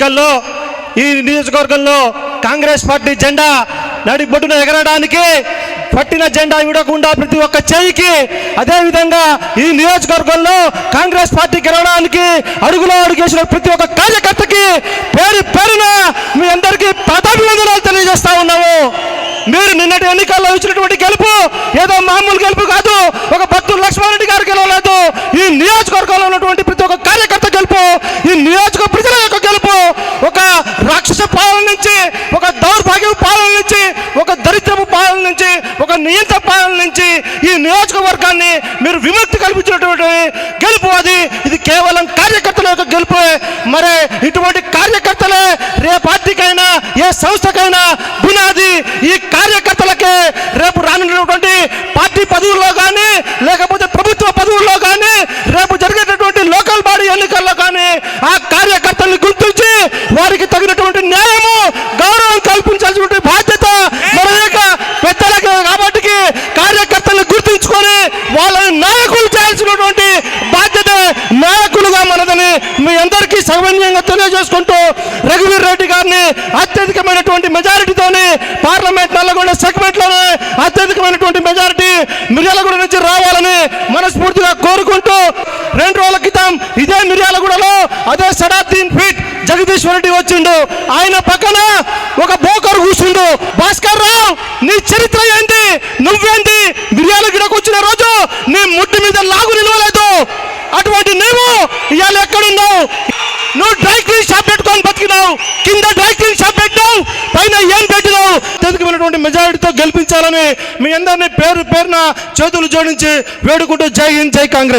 ఎన్నికల్లో ఈ నియోజకవర్గంలో కాంగ్రెస్ పార్టీ జెండా నడిబొడ్డున ఎగరడానికి పట్టిన జెండా విడకుండా ప్రతి ఒక్క చేయికి అదేవిధంగా ఈ నియోజకవర్గంలో కాంగ్రెస్ పార్టీ గెలవడానికి అడుగులో అడుగేసిన ప్రతి ఒక్క కార్యకర్తకి పేరు పేరున మీ అందరికీ పదాభివందనాలు తెలియజేస్తా ఉన్నాము. మీరు నిన్నటి ఎన్నికల్లో ఇచ్చినటువంటి గెలుపు ఏదో మామూలు గెలుపు కాదు ఒక భక్తులు లక్ష్మారెడ్డి గారు గెలవలేదు ఈ నియోజకవర్గంలో ఉన్నటువంటి ప్రతి ఒక్క కార్యకర్త గెలుపు ఈ నియోజక ప్రజల యొక్క గెలుపు ఒక రాక్షస పాలన నుంచి ఒక దౌర్భాగ్య పాలన నుంచి ఒక దరిద్రపు పాలన నుంచి ఒక నియంత పాలన నుంచి ఈ నియోజకవర్గాన్ని మీరు విముక్తి కల్పించినటువంటి గెలుపు అది. ఇది కేవలం కార్యకర్తల యొక్క గెలుపు. మరి ఇటువంటి కార్యకర్తలే రే పార్టీకైనా ఏ సంస్థకైనా పునాది. ఈ కార్యకర్తలకే రేపు రానున్నటువంటి పార్టీ పదవుల్లో కానీ లేకపోతే ప్రభుత్వ పదవుల్లో కానీ రేపు జరిగేటటువంటి లోకల్ బాడీ ఎన్నికల్లో కానీ ఆ కార్యకర్తల్ని గుర్తించి వారికి తగినటువంటి అందరికీ సమన్వయంగా తెలియజేసుకుంటూ రఘువీర్ రెడ్డి గారిని అత్యధికమైనటువంటి మెజారిటీతోనే పార్లమెంట్ నల్లగొండ సెగ్మెంట్లోనే అత్యధికమైనటువంటి మెజారిటీ మిర్యాలగూడ నుంచి రావాలని మనస్ఫూర్తిగా కోరుకుంటూ రెండు రోజుల క్రితం ఇదే మిర్యాలగూడలో అదే సడాద్దీన్ ఫీట్ జగదీశ్వర రెడ్డి వచ్చిండు. ఆయన పక్కన ఒక బోకర్ కూర్చుండు. భాస్కర్ రావు నీ చరిత్ర ఏంటి నువ్వేంటి మిర్యాలగూడకు వచ్చిన రోజు నీ ముట్టి మీద లాగు నిలవలేదు. అటువంటి నువ్వు ఇవాళ ఎక్కడున్నావు? నువ్వు డ్రై క్లీన్ షాప్ పెట్టుకొని బతికినావు. కింద డ్రై క్లీన్ షాప్ పెట్టావు. పైన ఏం పెట్టినావు? అత్యధికమైనటువంటి మెజారిటీతో గెలిపించాలని మీ అందరినీ పేరు పేరున చేతులు జోడించి వేడుకుంటూ జై హింద్ జై కాంగ్రెస్.